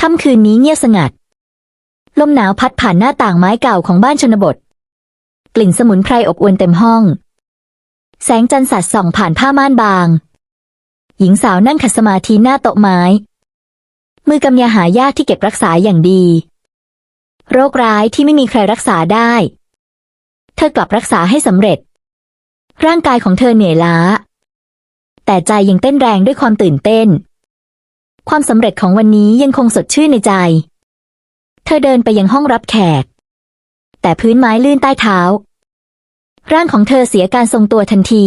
ค่ำคืนนี้เงียบสงัด ลมหนาวพัดผ่านหน้าต่างไม้เก่าของบ้านชนบท กลิ่นสมุนไพรอบอวนเต็มห้อง แสงจันทร์สัดส่องผ่านผ้าม่านบาง หญิงสาวนั่งขัดสมาธิหน้าโต๊ะไม้ มือกำยาหายากที่เก็บรักษาอย่างดี โรคร้ายที่ไม่มีใครรักษาได้ เธอกลับรักษาให้สำเร็จ ร่างกายของเธอเหนื่อยล้า แต่ใจยังเต้นแรงด้วยความตื่นเต้น ความสำเร็จของวันนี้ยังคงสดชื่นในใจ เธอเดินไปยังห้องรับแขก แต่พื้นไม้ลื่นใต้เท้า ร่างของเธอเสียการทรงตัวทันที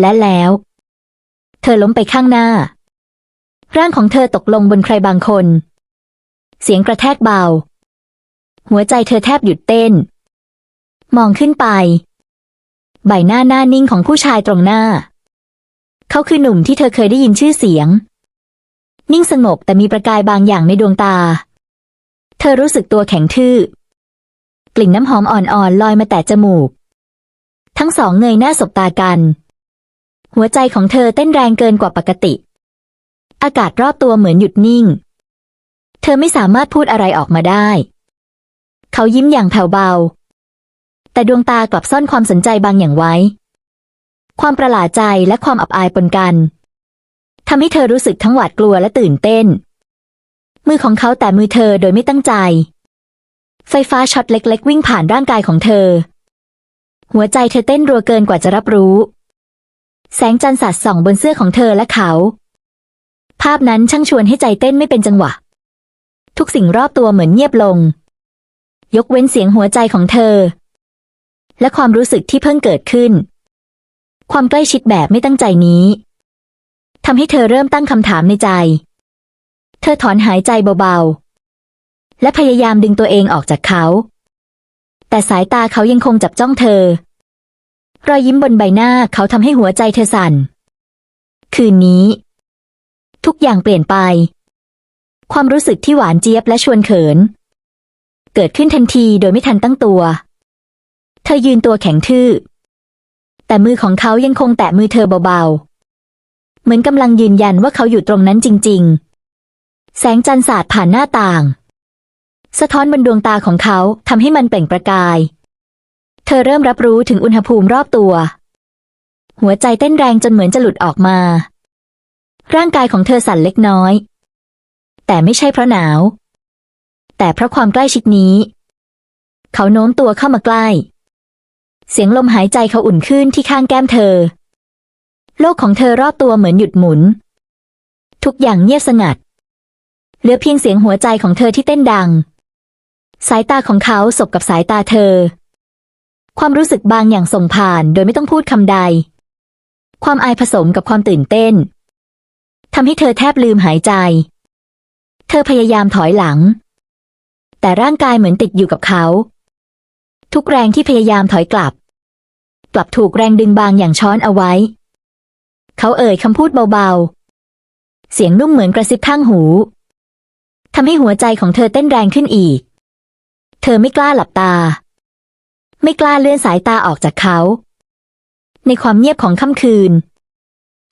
และแล้ว เธอล้มไปข้างหน้า ร่างของเธอตกลงบนใครบางคน เสียงกระแทกเบา หัวใจเธอแทบหยุดเต้น มองขึ้นไป ใบหน้าหน้านิ่งของผู้ชายตรงหน้า เขาคือหนุ่มที่เธอเคยได้ยินชื่อเสียง นิ่งสงบแต่มีประกายบางอย่างในดวงตา เธอรู้สึกตัวแข็งทื่อ กลิ่นน้ำหอมอ่อนๆลอยมาแต่จมูก ทั้งสองเงยหน้าสบตากัน หัวใจของเธอเต้นแรงเกินกว่าปกติ อากาศรอบตัวเหมือนหยุดนิ่ง เธอไม่สามารถพูดอะไรออกมาได้ เขายิ้มอย่างแผ่วเบา แต่ดวงตากลับซ่อนความสนใจบางอย่างไว้ ความประหลาดใจและความอับอายปนกัน ทำให้เธอรู้สึกทั้งหวาดกลัวและตื่นเต้น มือของเขาแต่มือเธอโดยไม่ตั้งใจ ไฟฟ้าช็อตเล็ก ๆ วิ่งผ่านร่างกายของเธอ หัวใจเธอเต้นรัวเกินกว่าจะรับรู้ แสงจันทร์สาดส่องบนเสื้อของเธอและเขา ภาพนั้นช่างชวนให้ใจเต้นไม่เป็นจังหวะ ทุกสิ่งรอบตัวเหมือนเงียบลง ยกเว้นเสียงหัวใจของเธอ และความรู้สึกที่เพิ่งเกิดขึ้น ความใกล้ชิดแบบไม่ตั้งใจนี้ ทำให้เธอเริ่มตั้งคำถามในใจ เธอถอนหายใจเบาๆ และพยายามดึงตัวเองออกจากเขา แต่สายตาเขายังคงจับจ้องเธอ รอยยิ้มบนใบหน้าเขาทำให้หัวใจเธอสั่น คืนนี้ ทุกอย่างเปลี่ยนไป ความรู้สึกที่หวานเจี๊ยบและชวนเขิน เกิดขึ้นทันทีโดยไม่ทันตั้งตัว เธอยืนตัวแข็งทื่อ แต่มือของเขายังคงแตะมือเธอเบาๆ เหมือนกำลังยืนยันว่าเขาอยู่ตรงนั้นจริง ๆ แสงจันทร์สาดผ่านหน้าต่าง สะท้อนบนดวงตาของเขาทำให้มันเปล่งประกาย เธอเริ่มรับรู้ถึงอุณหภูมิรอบตัว หัวใจเต้นแรงจนเหมือนจะหลุดออกมา ร่างกายของเธอสั่นเล็กน้อย แต่ไม่ใช่เพราะหนาว แต่เพราะความใกล้ชิดนี้ เขาโน้มตัวเข้ามาใกล้ เสียงลมหายใจเขาอุ่นขึ้นที่ข้างแก้มเธอ โลกของเธอรอบตัวเหมือนหยุดหมุน ทุกอย่างเงียบสงัด เหลือเพียงเสียงหัวใจของเธอที่เต้นดัง สายตาของเขาสบกับสายตาเธอ ความรู้สึกบางอย่างส่งผ่านโดยไม่ต้องพูดคำใด ความอายผสมกับความตื่นเต้นทำให้เธอแทบลืมหายใจ เธอพยายามถอยหลัง แต่ร่างกายเหมือนติดอยู่กับเขา ทุกแรงที่พยายามถอยกลับ กลับถูกแรงดึงบางอย่างช้อนเอาไว้ เขาเอ่ยคำพูดเบาๆ เสียงนุ่มเหมือนกระซิบข้างหูทำให้หัวใจของเธอเต้นแรงขึ้นอีก เธอไม่กล้าหลับตา ไม่กล้าเลื่อนสายตาออกจากเขา ในความเงียบของค่ำคืน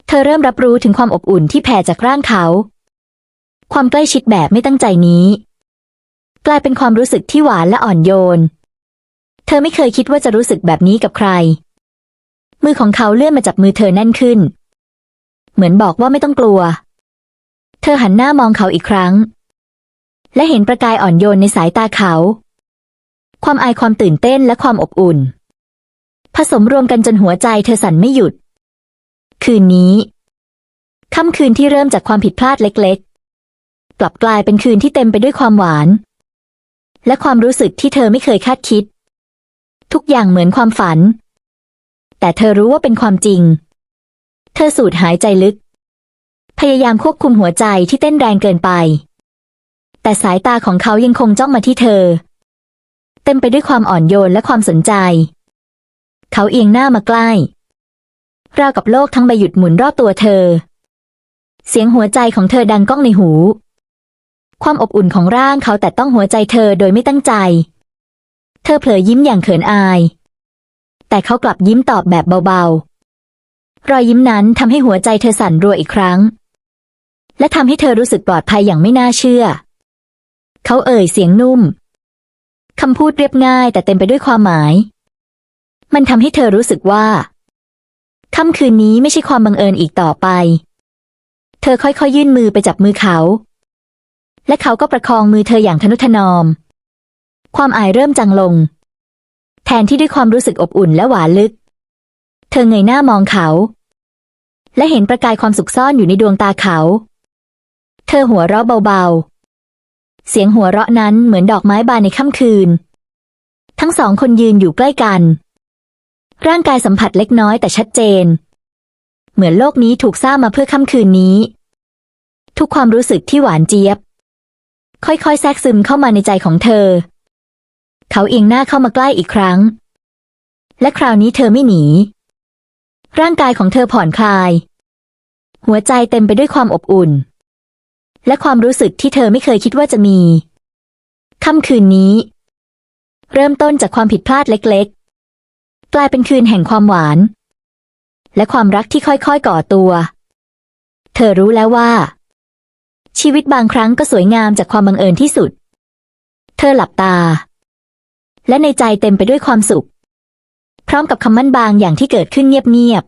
เธอเริ่มรับรู้ถึงความอบอุ่นที่แผ่จากร่างเขา ความใกล้ชิดแบบไม่ตั้งใจนี้ กลายเป็นความรู้สึกที่หวานและอ่อนโยน เธอไม่เคยคิดว่าจะรู้สึกแบบนี้กับใคร มือของเขาเลื่อนมาจับมือเธอแน่นขึ้น เหมือนบอกว่าไม่ต้องกลัว เธอหันหน้ามองเขาอีกครั้ง และเห็นประกายอ่อนโยนในสายตาเขา ความอายความตื่นเต้นและความอบอุ่น ผสมรวมกันจนหัวใจเธอสั่นไม่หยุด คืนนี้ ค่ำคืนที่เริ่มจากความผิดพลาดเล็กๆ กลับกลายเป็นคืนที่เต็มไปด้วยความหวาน และความรู้สึกที่เธอไม่เคยคาดคิด ทุกอย่างเหมือนความฝัน แต่เธอรู้ว่าเป็นความจริง เธอสูดหายใจลึก พยายามควบคุมหัวใจที่เต้นแรงเกินไป แต่สายตาของเขายังคงจ้องมาที่เธอ เต็มไปด้วยความอ่อนโยนและความสนใจ เขาเอียงหน้ามาใกล้ ราวกับโลกทั้งใบหยุดหมุนรอบตัวเธอ เสียงหัวใจของเธอดังก้องในหู ความอบอุ่นของร่างเขาแต่ต้องหัวใจเธอโดยไม่ตั้งใจ เธอเผลอยิ้มอย่างเขินอาย แต่เขากลับยิ้มตอบแบบเบาๆ รอยยิ้มนั้นทำให้หัวใจเธอสั่นรัวอีกครั้ง และทำให้เธอรู้สึกปลอดภัยอย่างไม่น่าเชื่อ เขาเอ่ยเสียงนุ่มคำพูดเรียบง่ายแต่เต็มไปด้วยความหมาย มันทำให้เธอรู้สึกว่าค่ำคืนนี้ไม่ใช่ความบังเอิญอีกต่อไป เธอค่อยๆยื่นมือไปจับมือเขา และเขาก็ประคองมือเธออย่างทนุถนอม ความอายเริ่มจางลง แทนที่ด้วยความรู้สึกอบอุ่นและหวานลึก เธอเงยหน้ามองเขา และเห็นประกายความสุขซ่อนอยู่ในดวงตาเขา เธอหัวเราะเบาๆ เสียงหัวเราะนั้นเหมือนดอกไม้บานในค่ำคืน ทั้งสองคนยืนอยู่ใกล้กัน ร่างกายสัมผัสเล็กน้อยแต่ชัดเจน เหมือนโลกนี้ถูกสร้างมาเพื่อค่ำคืนนี้ ทุกความรู้สึกที่หวานเจี๊ยบ ค่อยๆ แทรกซึมเข้ามาในใจของเธอ เขาเอียงหน้าเข้ามาใกล้อีกครั้ง และคราวนี้เธอไม่หนี ร่างกายของเธอผ่อนคลาย หัวใจเต็มไปด้วยความอบอุ่น และความรู้สึกที่เธอไม่เคยคิดว่าจะมี ค่ำคืนนี้ เริ่มต้นจากความผิดพลาดเล็กๆ กลายเป็นคืนแห่งความหวาน และความรักที่ค่อยๆก่อตัว เธอรู้แล้วว่า ชีวิตบางครั้งก็สวยงามจากความบังเอิญที่สุด เธอหลับตา และในใจเต็มไปด้วยความสุข พร้อมกับคำมั่นบางอย่างที่เกิดขึ้นเงียบ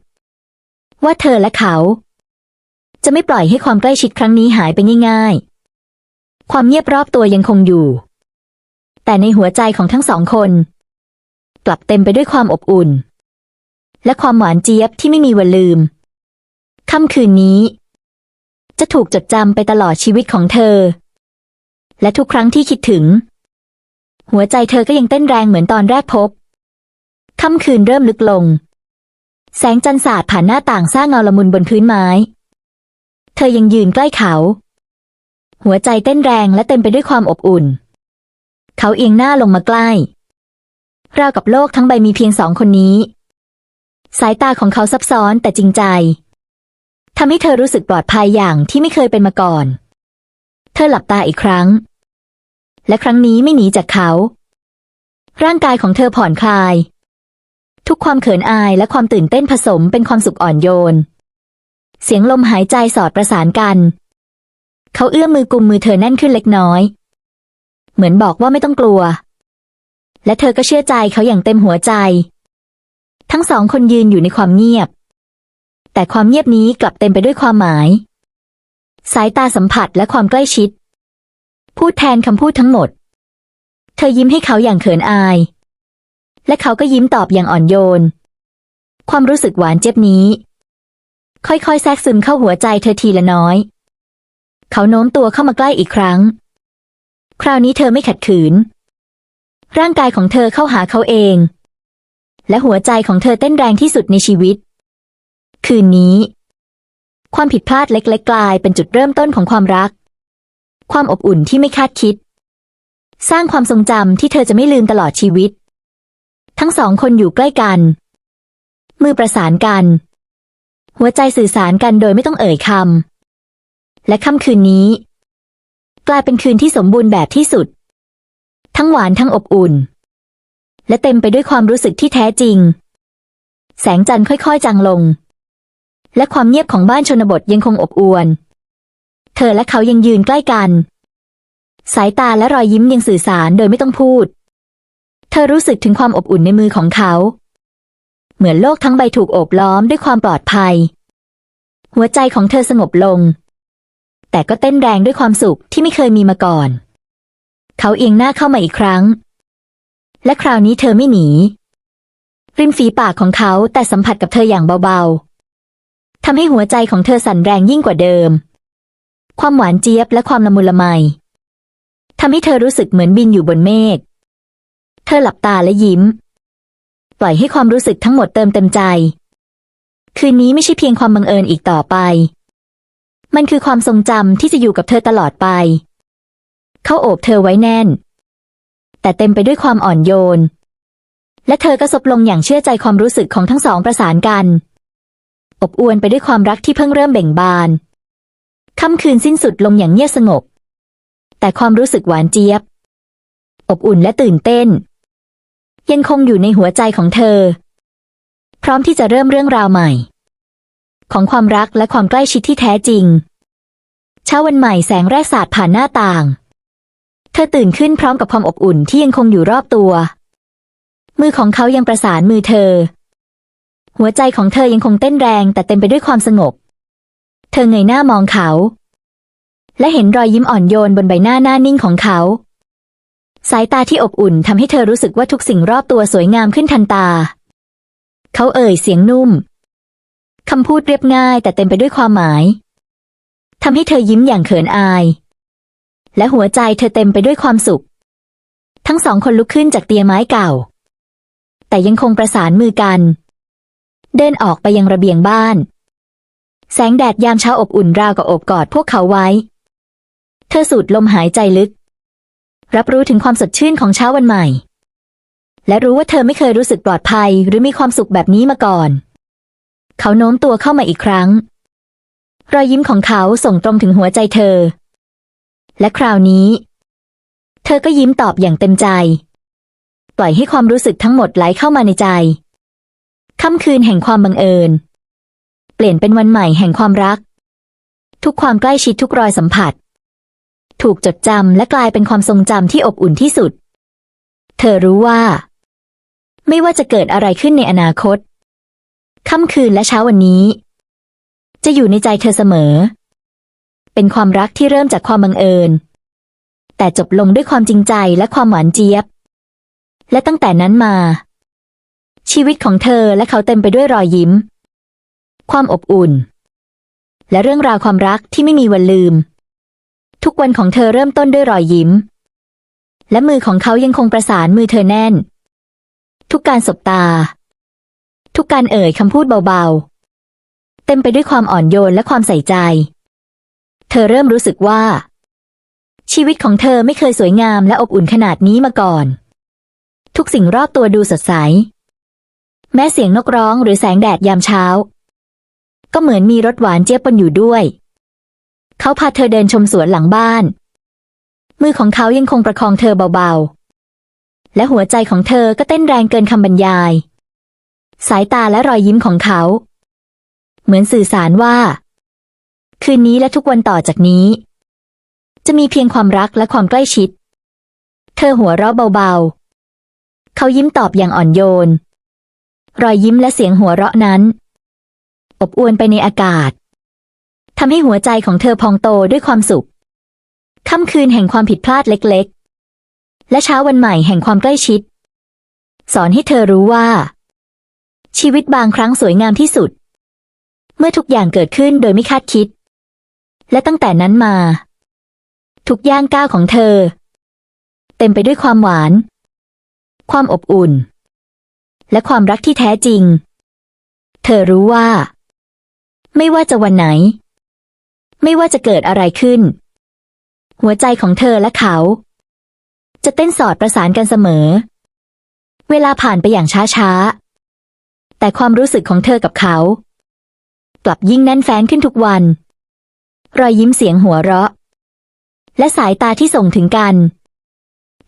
ๆว่าเธอและเขา จะไม่ปล่อยให้ความใกล้ชิดครั้งนี้หายไปง่าย ๆ ความเงียบรอบตัวยังคงอยู่ แต่ในหัวใจของทั้งสองคน กลับเต็มไปด้วยความอบอุ่น และความหวานเจี๊ยบที่ไม่มีวันลืมค่ำคืนนี้ จะถูกจดจำไปตลอดชีวิตของเธอ และทุกครั้งที่คิดถึง หัวใจเธอก็ยังเต้นแรงเหมือนตอนแรกพบ ค่ำคืนเริ่มลึกลง แสงจันทร์สาดผ่านหน้าต่างสร้างเงาละมุนบนพื้นไม้ เธอยังยืนใกล้เขา หัวใจเต้นแรงและเต็มไปด้วยความอบอุ่น เขาเอียงหน้าลงมาใกล้ ราวกับโลกทั้งใบมีเพียงสองคนนี้ สายตาของเขาซับซ้อนแต่จริงใจทำให้เธอรู้สึกปลอดภัยอย่างที่ไม่เคยเป็นมาก่อน เธอหลับตาอีกครั้ง และครั้งนี้ไม่หนีจากเขา ร่างกายของเธอผ่อนคลาย ทุกความเขินอายและความตื่นเต้นผสมเป็นความสุขอ่อนโยน เสียงลมหายใจสอดประสานกัน เขาเอื้อมมือกุมมือเธอแน่นขึ้นเล็กน้อย เหมือนบอกว่าไม่ต้องกลัว และเธอก็เชื่อใจเขาอย่างเต็มหัวใจ ทั้งสองคนยืนอยู่ในความเงียบ แต่ความเงียบนี้กลับเต็มไปด้วยความหมาย สายตาสัมผัสและความใกล้ชิด พูดแทนคำพูดทั้งหมด เธอยิ้มให้เขาอย่างเขินอาย และเขาก็ยิ้มตอบอย่างอ่อนโยน ความรู้สึกหวานเจ็บนี้ ค่อยๆ แทรกซึมเข้าหัวใจเธอทีละน้อย เขาโน้มตัวเข้ามาใกล้อีกครั้ง คราวนี้เธอไม่ขัดขืน ร่างกายของเธอเข้าหาเขาเอง และหัวใจของเธอเต้นแรงที่สุดในชีวิต คืนนี้ ความผิดพลาดเล็กๆกลายเป็นจุดเริ่มต้นของความรัก ความอบอุ่นที่ไม่คาดคิด สร้างความทรงจำที่เธอจะไม่ลืมตลอดชีวิต ทั้งสองคนอยู่ใกล้กัน มือประสานกัน หัวใจสื่อสารกันโดยไม่ต้องเอ่ยคำ และค่ำคืนนี้ กลายเป็นคืนที่สมบูรณ์แบบที่สุด ทั้งหวานทั้งอบอุ่น และเต็มไปด้วยความรู้สึกที่แท้จริง แสงจันทร์ค่อยๆจางลง และความเงียบของบ้านชนบทยังคงอบอวลเธอและเขายังยืนใกล้กัน สายตาและรอยยิ้มยังสื่อสารโดยไม่ต้องพูด เธอรู้สึกถึงความอบอุ่นในมือของเขา เหมือนโลกทั้งใบถูกโอบล้อมด้วยความปลอดภัย หัวใจของเธอสงบลง แต่ก็เต้นแรงด้วยความสุขที่ไม่เคยมีมาก่อน เขาเอียงหน้าเข้ามาอีกครั้ง และคราวนี้เธอไม่หนีริมฝีปากของเขาแต่สัมผัสกับเธออย่างเบาๆทำให้หัวใจของเธอสั่นแรงยิ่งกว่าเดิม ความหวานเจี๊ยบและความละมุนละไมทำให้เธอรู้สึกเหมือนบินอยู่บนเมฆ ธอหลับตาและยิ้ม ปล่อยให้ความรู้สึกทั้งหมดเติมเต็มใจ คืนนี้ไม่ใช่เพียงความบังเอิญอีกต่อไป มันคือความทรงจำที่จะอยู่กับเธอตลอดไป เขาโอบเธอไว้แน่น แต่เต็มไปด้วยความอ่อนโยน และเธอก็ซบลงอย่างเชื่อใจความรู้สึกของทั้งสองประสานกัน อบอวลไปด้วยความรักที่เพิ่งเริ่มเบ่งบานค่ำคืนสิ้นสุดลงอย่างเงียบสงบ แต่ความรู้สึกหวานเจี๊ยบ อบอุ่นและตื่นเต้น ยังคงอยู่ในหัวใจของเธอ พร้อมที่จะเริ่มเรื่องราวใหม่ ของความรักและความใกล้ชิดที่แท้จริง เช้าวันใหม่แสงแรกสาดผ่านหน้าต่าง เธอตื่นขึ้นพร้อมกับความอบอุ่นที่ยังคงอยู่รอบตัว มือของเขายังประสานมือเธอ หัวใจของเธอยังคงเต้นแรงแต่เต็มไปด้วยความสงบ เธอเงยหน้ามองเขา และเห็นรอยยิ้มอ่อนโยนบนใบหน้าหน้านิ่งของเขา สายตาที่อบอุ่นทำให้เธอรู้สึกว่าทุกสิ่งรอบตัวสวยงามขึ้นทันตา เขาเอ่ยเสียงนุ่มคำพูดเรียบง่ายแต่เต็มไปด้วยความหมายทำให้เธอยิ้มอย่างเขินอาย และหัวใจเธอเต็มไปด้วยความสุข ทั้งสองคนลุกขึ้นจากเตียงไม้เก่า แต่ยังคงประสานมือกัน เดินออกไปยังระเบียงบ้าน แสงแดดยามเช้าอบอุ่นราวกับอบกอดพวกเขาไว้ เธอสูดลมหายใจลึก รับรู้ถึงความสดชื่นของเช้าวันใหม่ และรู้ว่าเธอไม่เคยรู้สึกปลอดภัยหรือมีความสุขแบบนี้มาก่อน เขาโน้มตัวเข้ามาอีกครั้ง รอยยิ้มของเขาส่งตรงถึงหัวใจเธอ และคราวนี้ เธอก็ยิ้มตอบอย่างเต็มใจ ปล่อยให้ความรู้สึกทั้งหมดไหลเข้ามาในใจค่ำคืนแห่งความบังเอิญ เปลี่ยนเป็นวันใหม่แห่งความรัก ทุกความใกล้ชิดทุกรอยสัมผัส ถูกจดจำและกลายเป็นความทรงจำที่อบอุ่นที่สุด เธอรู้ว่า ไม่ว่าจะเกิดอะไรขึ้นในอนาคต ค่ำคืนและเช้าวันนี้ จะอยู่ในใจเธอเสมอ เป็นความรักที่เริ่มจากความบังเอิญ แต่จบลงด้วยความจริงใจและความหวานเจี๊ยบ และตั้งแต่นั้นมา ชีวิตของเธอและเขาเต็มไปด้วยรอยยิ้ม ความอบอุ่น และเรื่องราวความรักที่ไม่มีวันลืม ทุกวันของเธอเริ่มต้นด้วยรอยยิ้ม และมือของเขายังคงประสานมือเธอแน่น ทุกการสบตา ทุกการเอ่ยคำพูดเบาๆ เต็มไปด้วยความอ่อนโยนและความใส่ใจ เธอเริ่มรู้สึกว่า ชีวิตของเธอไม่เคยสวยงามและอบอุ่นขนาดนี้มาก่อน ทุกสิ่งรอบตัวดูสดใส แม้เสียงนกร้องหรือแสงแดดยามเช้า ก็เหมือนมีรสหวานเจี๊ยบปนอยู่ด้วย เขาพาเธอเดินชมสวนหลังบ้าน มือของเขายังคงประคองเธอเบาๆ และหัวใจของเธอก็เต้นแรงเกินคำบรรยาย สายตาและรอยยิ้มของเขา เหมือนสื่อสารว่า คืนนี้และทุกวันต่อจากนี้ จะมีเพียงความรักและความใกล้ชิด เธอหัวเราะเบาๆ เขายิ้มตอบอย่างอ่อนโยน รอยยิ้มและเสียงหัวเราะนั้น อบอวลไปในอากาศ ทำให้หัวใจของเธอพองโตด้วยความสุข ค่ำคืนแห่งความผิดพลาดเล็กๆ และเช้าวันใหม่แห่งความใกล้ชิด สอนให้เธอรู้ว่า ชีวิตบางครั้งสวยงามที่สุด เมื่อทุกอย่างเกิดขึ้นโดยไม่คาดคิด และตั้งแต่นั้นมา ทุกย่างก้าวของเธอ เต็มไปด้วยความหวาน ความอบอุ่น และความรักที่แท้จริง เธอรู้ว่า ไม่ว่าจะวันไหน ไม่ว่าจะเกิดอะไรขึ้น หัวใจของเธอและเขา จะเต้นสอดประสานกันเสมอ เวลาผ่านไปอย่างช้าๆ แต่ความรู้สึกของเธอกับเขา กลับยิ่งแน่นแฟ้นขึ้นทุกวัน รอยยิ้มเสียงหัวเราะ และสายตาที่ส่งถึงกัน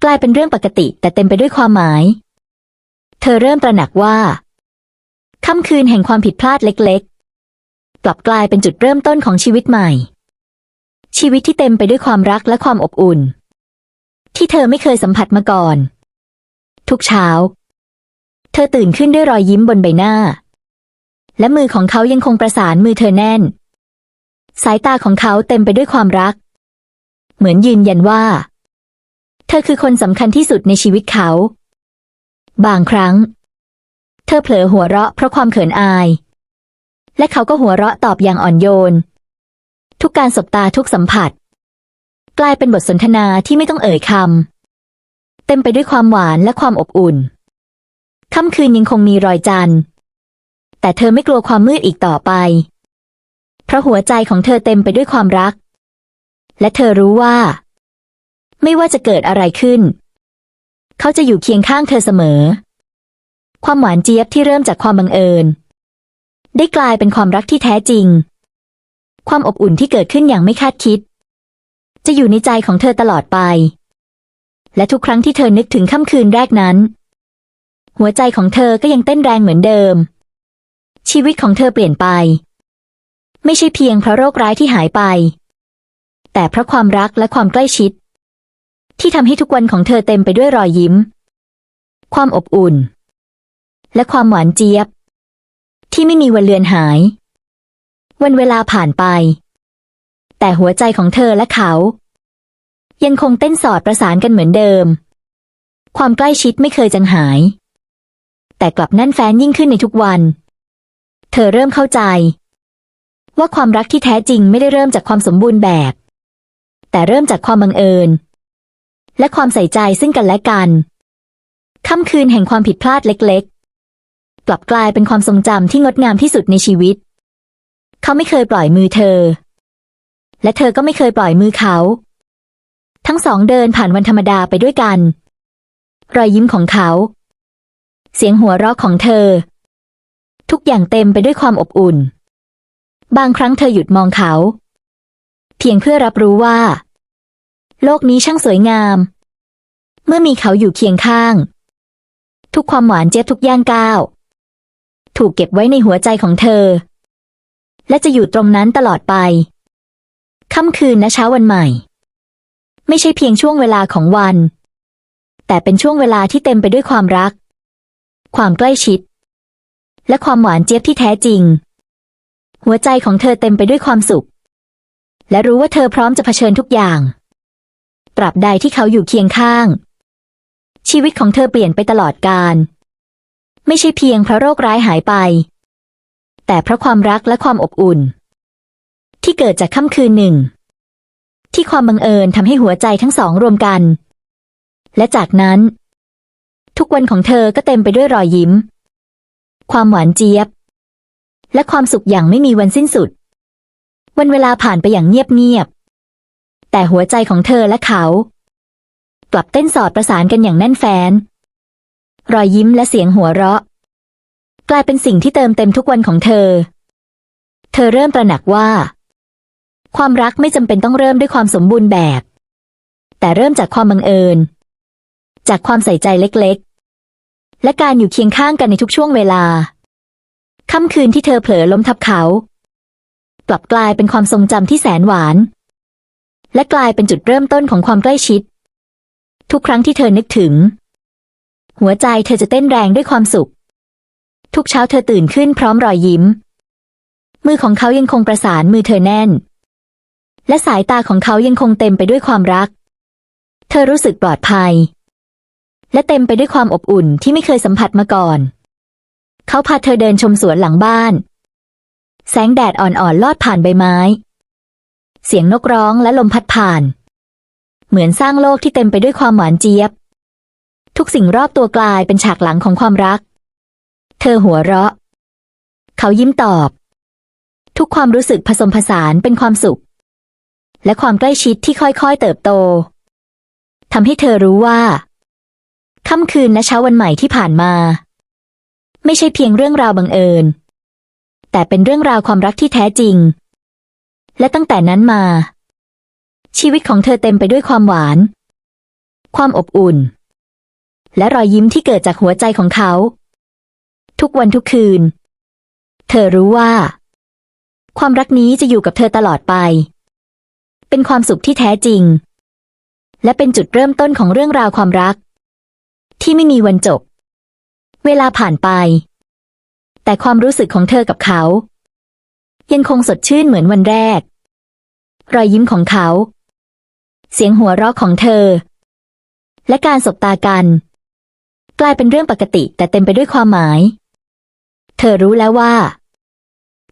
กลายเป็นเรื่องปกติแต่เต็มไปด้วยความหมาย เธอเริ่มตระหนักว่าค่ำคืนแห่งความผิดพลาดเล็ก กลับกลายเป็นจุดเริ่มต้นของชีวิตใหม่ ชีวิตที่เต็มไปด้วยความรักและความอบอุ่น ที่เธอไม่เคยสัมผัสมาก่อน ทุกเช้า เธอตื่นขึ้นด้วยรอยยิ้มบนใบหน้า และมือของเขายังคงประสานมือเธอแน่น สายตาของเขาเต็มไปด้วยความรัก เหมือนยืนยันว่า เธอคือคนสำคัญที่สุดในชีวิตเขา บางครั้ง เธอเผลอหัวเราะเพราะความเขินอาย และเขาก็หัวเราะตอบอย่างอ่อนโยน ทุกการสบตาทุกสัมผัส กลายเป็นบทสนทนาที่ไม่ต้องเอ่ยคำเต็มไปด้วยความหวานและความอบอุ่นค่ำคืนยังคงมีรอยจันทร์ แต่เธอไม่กลัวความมืดอีกต่อไป เพราะหัวใจของเธอเต็มไปด้วยความรัก และเธอรู้ว่า ไม่ว่าจะเกิดอะไรขึ้น เขาจะอยู่เคียงข้างเธอเสมอ ความหวานเจี๊ยบที่เริ่มจากความบังเอิญ ได้กลายเป็นความรักที่แท้จริง ความอบอุ่นที่เกิดขึ้นอย่างไม่คาดคิด จะอยู่ในใจของเธอตลอดไป และทุกครั้งที่เธอนึกถึงค่ำคืนแรกนั้น หัวใจของเธอก็ยังเต้นแรงเหมือนเดิม ชีวิตของเธอเปลี่ยนไป ไม่ใช่เพียงเพราะโรคร้ายที่หายไป แต่เพราะความรักและความใกล้ชิด ที่ทำให้ทุกวันของเธอเต็มไปด้วยรอยยิ้ม ความอบอุ่น และความหวานเจี๊ยบ ที่ไม่มีวันเลือนหาย วันเวลาผ่านไป แต่หัวใจของเธอและเขา ยังคงเต้นสอดประสานกันเหมือนเดิม ความใกล้ชิดไม่เคยจางหาย แต่กลับแน่นแฟ้นยิ่งขึ้นในทุกวัน เธอเริ่มเข้าใจ ว่าความรักที่แท้จริงไม่ได้เริ่มจากความสมบูรณ์แบบ แต่เริ่มจากความบังเอิญ และความใส่ใจซึ่งกันและกันค่ำคืนแห่งความผิดพลาดเล็กๆ กลับกลายเป็นความทรงจำที่งดงามที่สุดในชีวิต เขาไม่เคยปล่อยมือเธอ และเธอก็ไม่เคยปล่อยมือเขา ทั้งสองเดินผ่านวันธรรมดาไปด้วยกัน รอยยิ้มของเขา เสียงหัวเราะของเธอ ทุกอย่างเต็มไปด้วยความอบอุ่น บางครั้งเธอหยุดมองเขา เพียงเพื่อรับรู้ว่า โลกนี้ช่างสวยงาม เมื่อมีเขาอยู่เคียงข้างทุกความหวานเจี๊ยบทุกย่างก้าว ถูกเก็บไว้ในหัวใจของเธอ และจะอยู่ตรงนั้นตลอดไป ค่ำคืนและเช้าวันใหม่ ไม่ใช่เพียงช่วงเวลาของวัน แต่เป็นช่วงเวลาที่เต็มไปด้วยความรัก ความใกล้ชิด และความหวานเจี๊ยบที่แท้จริง หัวใจของเธอเต็มไปด้วยความสุข และรู้ว่าเธอพร้อมจะเผชิญทุกอย่าง ตราบใดที่เขาอยู่เคียงข้าง ชีวิตของเธอเปลี่ยนไปตลอดกาล ไม่ใช่เพียงเพราะโรคร้ายหายไป แต่เพราะความรักและความอบอุ่น ที่เกิดจากค่ำคืนหนึ่ง ที่ความบังเอิญทำให้หัวใจทั้งสองรวมกัน และจากนั้น ทุกวันของเธอก็เต็มไปด้วยรอยยิ้ม ความหวานเจี๊ยบ และความสุขอย่างไม่มีวันสิ้นสุด วันเวลาผ่านไปอย่างเงียบๆแต่หัวใจของเธอและเขา กลับเต้นสอดประสานกันอย่างแน่นแฟ้น รอยยิ้มและเสียงหัวเราะ กลายเป็นสิ่งที่เติมเต็มทุกวันของเธอ เธอเริ่มตระหนักว่า ความรักไม่จำเป็นต้องเริ่มด้วยความสมบูรณ์แบบ แต่เริ่มจากความบังเอิญ จากความใส่ใจเล็กๆ และการอยู่เคียงข้างกันในทุกช่วงเวลาค่ำคืนที่เธอเผลอล้มทับเขากลับกลายเป็นความทรงจำที่แสนหวาน และกลายเป็นจุดเริ่มต้นของความใกล้ชิด ทุกครั้งที่เธอนึกถึง หัวใจเธอจะเต้นแรงด้วยความสุข ทุกเช้าเธอตื่นขึ้นพร้อมรอยยิ้ม มือของเขายังคงประสานมือเธอแน่น และสายตาของเขายังคงเต็มไปด้วยความรัก เธอรู้สึกปลอดภัย และเต็มไปด้วยความอบอุ่นที่ไม่เคยสัมผัสมาก่อน เขาพาเธอเดินชมสวนหลังบ้าน แสงแดดอ่อนๆลอดผ่านใบไม้ เสียงนกร้องและลมพัดผ่าน เหมือนสร้างโลกที่เต็มไปด้วยความหวานเจี๊ยบ ทุกสิ่งรอบตัวกลายเป็นฉากหลังของความรัก เธอหัวเราะ เขายิ้มตอบ ทุกความรู้สึกผสมผสานเป็นความสุข และความใกล้ชิดที่ค่อยๆเติบโตทำให้เธอรู้ว่า ค่ำคืนและเช้าวันใหม่ที่ผ่านมา ไม่ใช่เพียงเรื่องราวบังเอิญ แต่เป็นเรื่องราวความรักที่แท้จริง และตั้งแต่นั้นมา ชีวิตของเธอเต็มไปด้วยความหวาน ความอบอุ่น และรอยยิ้มที่เกิดจากหัวใจของเขา ทุกวันทุกคืน เธอรู้ว่า ความรักนี้จะอยู่กับเธอตลอดไป เป็นความสุขที่แท้จริง และเป็นจุดเริ่มต้นของเรื่องราวความรัก ที่ไม่มีวันจบ เวลาผ่านไป แต่ความรู้สึกของเธอกับเขา ยังคงสดชื่นเหมือนวันแรก รอยยิ้มของเขา เสียงหัวเราะของเธอและการสบตากัน กลายเป็นเรื่องปกติแต่เต็มไปด้วยความหมาย เธอรู้แล้วว่า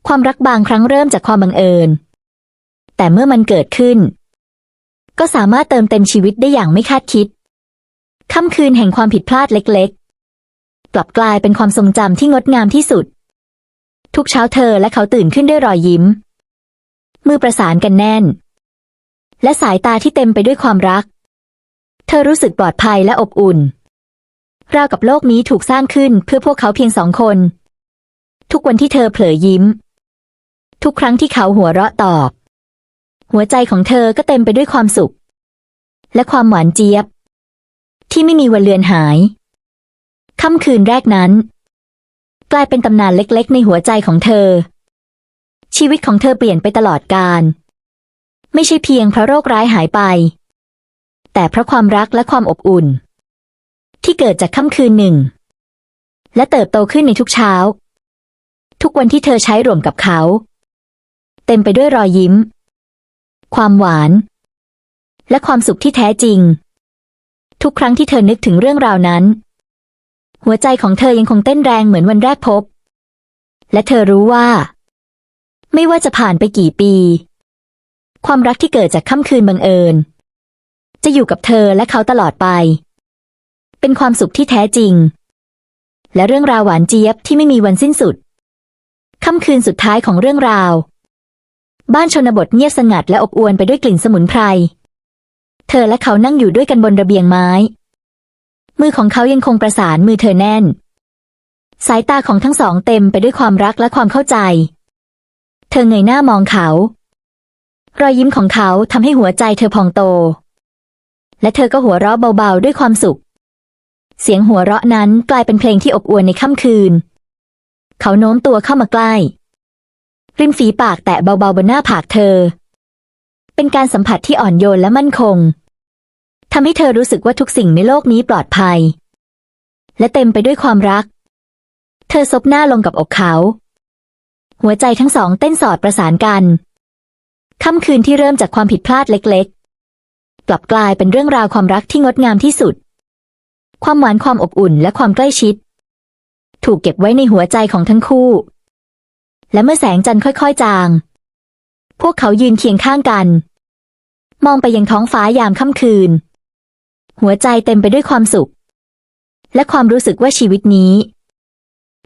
ความรักบางครั้งเริ่มจากความบังเอิญ แต่เมื่อมันเกิดขึ้น ก็สามารถเติมเต็มชีวิตได้อย่างไม่คาดคิด ค่ำคืนแห่งความผิดพลาดเล็กๆ กลับกลายเป็นความทรงจำที่งดงามที่สุด ทุกเช้าเธอและเขาตื่นขึ้นด้วยรอยยิ้ม มือประสานกันแน่น และสายตาที่เต็มไปด้วยความรัก เธอรู้สึกปลอดภัยและอบอุ่น ราวกับโลกนี้ถูกสร้างขึ้นเพื่อพวกเขาเพียงสองคน ทุกวันที่เธอเผลอยิ้ม ทุกครั้งที่เขาหัวเราะตอบ หัวใจของเธอก็เต็มไปด้วยความสุข และความหวานเจี๊ยบ ที่ไม่มีวันเลือนหาย ค่ำคืนแรกนั้น กลายเป็นตำนานเล็กๆ ในหัวใจของเธอ ชีวิตของเธอเปลี่ยนไปตลอดกาลไม่ใช่เพียงเพราะโรคร้ายหายไป แต่เพราะความรักและความอบอุ่น ที่เกิดจากค่ำคืนหนึ่ง และเติบโตขึ้นในทุกเช้า ทุกวันที่เธอใช้ร่วมกับเขา เต็มไปด้วยรอยยิ้ม ความหวาน และความสุขที่แท้จริง ทุกครั้งที่เธอนึกถึงเรื่องราวนั้น หัวใจของเธอยังคงเต้นแรงเหมือนวันแรกพบ และเธอรู้ว่า ไม่ว่าจะผ่านไปกี่ปี ความรักที่เกิดจากค่ำคืนบังเอิญ จะอยู่กับเธอและเขาตลอดไป เป็นความสุขที่แท้จริง และเรื่องราวหวานเจี๊ยบที่ไม่มีวันสิ้นสุด ค่ำคืนสุดท้ายของเรื่องราว บ้านชนบทเงียบสงัดและอบอวลไปด้วยกลิ่นสมุนไพร เธอและเขานั่งอยู่ด้วยกันบนระเบียงไม้ มือของเขายังคงประสานมือเธอแน่น สายตาของทั้งสองเต็มไปด้วยความรักและความเข้าใจ เธอเงยหน้ามองเขา รอยยิ้มของเขาทำให้หัวใจเธอพองโตและเธอก็หัวเราะเบาๆด้วยความสุข เสียงหัวเราะนั้นกลายเป็นเพลงที่อบอวลในค่ำคืน เขาโน้มตัวเข้ามาใกล้ ริมฝีปากแตะเบาๆบนหน้าผากเธอ เป็นการสัมผัสที่อ่อนโยนและมั่นคงทำให้เธอรู้สึกว่าทุกสิ่งในโลกนี้ปลอดภัย และเต็มไปด้วยความรัก เธอซบหน้าลงกับอกเขา หัวใจทั้งสองเต้นสอดประสานกันค่ำคืนที่เริ่มจากความผิดพลาดเล็ก ๆ กลับกลายเป็นเรื่องราวความรักที่งดงามที่สุด ความหวานความอบอุ่นและความใกล้ชิด ถูกเก็บไว้ในหัวใจของทั้งคู่ และเมื่อแสงจันทร์ค่อย ๆ จาง พวกเขายืนเคียงข้างกัน มองไปยังท้องฟ้ายามค่ำคืน หัวใจเต็มไปด้วยความสุข และความรู้สึกว่าชีวิตนี้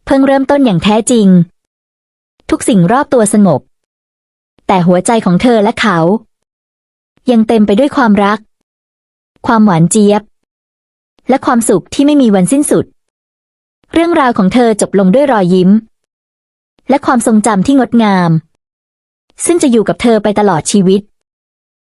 เพิ่งเริ่มต้นอย่างแท้จริง ทุกสิ่งรอบตัวสงบ แต่หัวใจของเธอและเขา ยังเต็มไปด้วยความรัก ความหวานเจี๊ยบ และความสุขที่ไม่มีวันสิ้นสุด เรื่องราวของเธอจบลงด้วยรอยยิ้ม และความทรงจำที่งดงาม ซึ่งจะอยู่กับเธอไปตลอดชีวิต